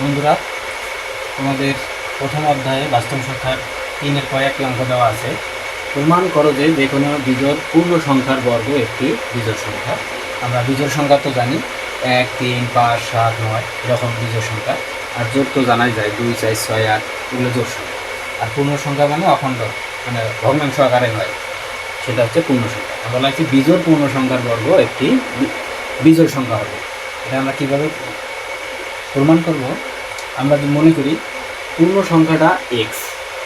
বন্ধুরা, তোমাদের প্রথম অধ্যায়ে বাস্তব সংখ্যার তিনের কয়েকটি অঙ্ক দেওয়া আছে। প্রমাণ করো যে যে কোনো বিজোড় পূর্ণ সংখ্যার বর্গ একটি বিজোড় সংখ্যা। আমরা বিজোড় সংখ্যা তো জানি, এক, তিন, পাঁচ, সাত, নয় এরকম বিজোড় সংখ্যা। আর জোর তো জানাই যায়, দুই, চার, ছয়, আট, এগুলো জোর সংখ্যা। আর পূর্ণ সংখ্যা মানে অখণ্ড মানে ভগ্নাংশ আকারে হয়। সেটা হচ্ছে পূর্ণ সংখ্যা। বলা হচ্ছে বিজোড় পূর্ণ সংখ্যার বর্গ একটি বি- বিজোড় সংখ্যা হবে। এটা আমরা কীভাবে প্রমাণ করব? আমরা যদি মনে করি, পূর্ণ সংখ্যাটা এক্স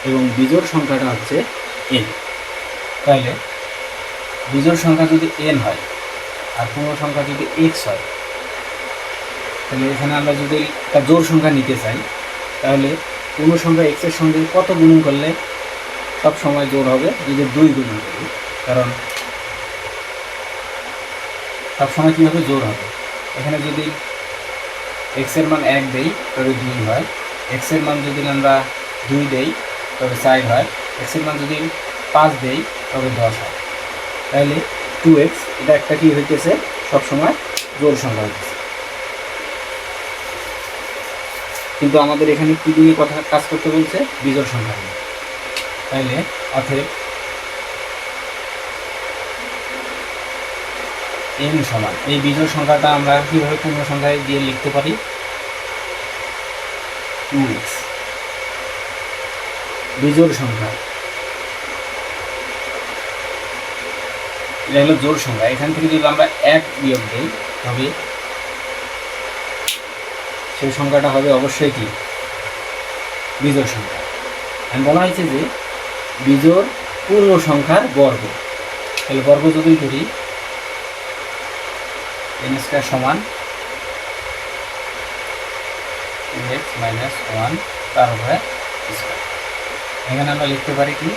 এবং বিজোড় সংখ্যাটা হচ্ছে এন তাহলে বিজোড় সংখ্যা যদি এন হয় আর পূর্ণ সংখ্যা যদি এক্স হয় তাহলে এখানে আমরা যদি একটা জোড় সংখ্যা নিতে চাই, তাহলে পূর্ণ সংখ্যা এক্সের সঙ্গে কত গুণন করলে সব সময় জোর হবে? যদি দুই গুণন করি, কারণ সবসময় কী হবে জোর হবে? এখানে যদি এক্সের মান এক দেই, তবে দুই হয়। এক্সের মান যদি আমরা দুই দেই, তবে চার হয়। এক্সের মান যদি পাঁচ দেই, তবে দশ হয়। তাহলে টু এক্স এটা একটা কি হইতেছে? সবসময় জোর সংখ্যা হইতেছে। কিন্তু আমাদের এখানে কী দিয়ে কথা, কাজ করতে বলছে? বিজোড় সংখ্যা নিয়ে তাইলে অতএব এন সমান। এই বিজোড় সংখ্যাটা আমরা কীভাবে পূর্ণ সংখ্যায় দিয়ে লিখতে পারি? টু এক্স বিজোড় সংখ্যা. এটা হলো জোড় সংখ্যা। এখান থেকে যদি আমরা এক বিয়োগ দিই তবে সেই সংখ্যাটা হবে অবশ্যই কি? বিজোড় সংখ্যা। আমি বলা হয়েছে যে বিজোড় পূর্ণ সংখ্যার বর্গ। তাহলে বর্গ যদি করি এন স্কোয়ার সমান এক্স মাইনাস ওয়ান তার উপরে এখানে আমরা লিখতে পারি কি?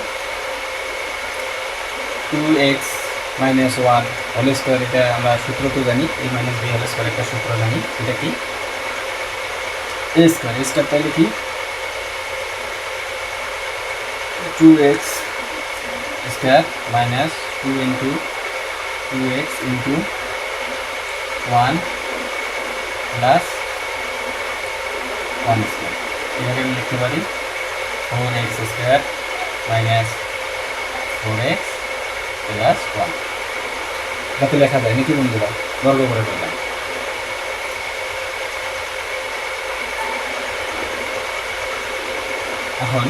Two X minus one whole square এটা আমরা সূত্র তো জানি এই মাইনাস বি হোল স্কোয়ার একটা সূত্র জানি, এটা কি? এ স্কোয়ার এ স্কোয়ার তাহলে কি? Two x square minus two into two x into one plus one square এভাবে আমি লিখতে পারি four x square minus four x plus one যাতে লেখা যায় নাকি বন্ধুরা বর্গ করে ফেললাম। এখন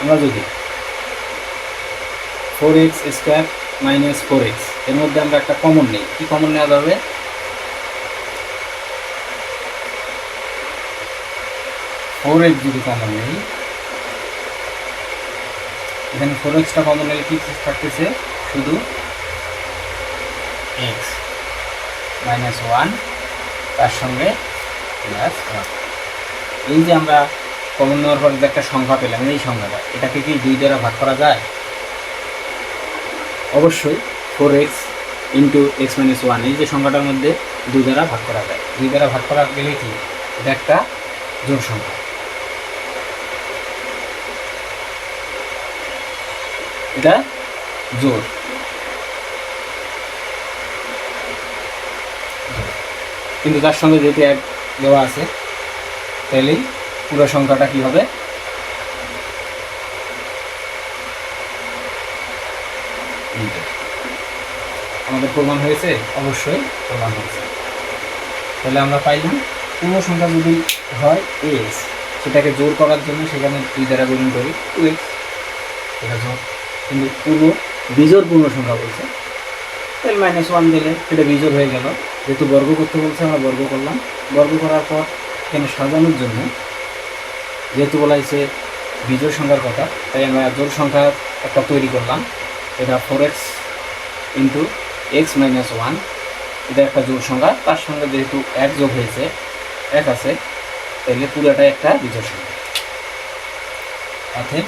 আমরা যদি four x square minus four এক্সের মধ্যে আমরা একটা কমন নেই। কি কমন নেওয়া যাবে? ফোর এক্স যদি কমন নেই। এখানে ফোর এক্সটা কমন নিলে কি থাকতেছে? শুধু এক্স মাইনাস ওয়ান তার সঙ্গে প্লাস ওয়ান এই যে আমরা কমন নেওয়ার পর যে একটা সংখ্যা পেলাম, এই সংখ্যাটা, এটাকে কি দুই দ্বারা ভাগ করা যায়? অবশ্যই four x into x minus one এই যে সংখ্যাটার মধ্যে দুই দ্বারা ভাগ করা যায়। দুই দ্বারা ভাগ করা গেলে কি? এটা একটা জোড় সংখ্যা। এটা জোর। কিন্তু তার সঙ্গে যেহেতু এক দেওয়া আছে তাহলেই পুরো সংখ্যাটা কি হবে? আমাদের প্রমাণ হয়েছে? অবশ্যই প্রমাণ হয়েছে। তাহলে আমরা পাইলাম, পূর্ণ সংখ্যা যদি হয় এক্স সেটাকে জোর করার জন্য সেখানে দুই দ্বারা গুণন করি টু এক্স এটা জোর। কিন্তু পূর্ণ বিজোর পূর্ণ সংখ্যা বলছে। তাহলে মাইনাস ওয়ান দিলে সেটা বিজোর হয়ে গেল। যেহেতু বর্গ করতে বলছে, আমরা বর্গ করলাম। বর্গ করার পর এখানে সাজানোর জন্য যেহেতু বলা হয়েছে বিজোড় সংখ্যার কথা, তাই আমরা জোর সংখ্যা একটা তৈরি করলাম। এটা four x into x minus one এটা একটা জোড় সংখ্যা। তার সঙ্গে যেহেতু এক যোগ হয়েছে, এক আছে তাহলে পুরোটা একটা বিজোড় সংখ্যা। অর্থাৎ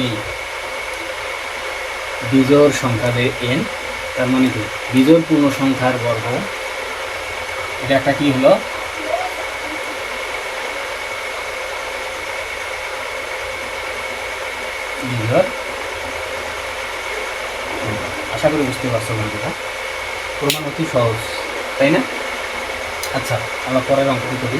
এই বিজোড় সংখ্যা যে এন তার মানে কি? বিজোড় পূর্ণ সংখ্যার বর্গ। এটা একটা কি হলো? আশা করি বুঝতে পারছ বন্ধুরা। প্রমাণ অতি সহজ, তাই না? আচ্ছা আমরা পরের অঙ্কটি করি।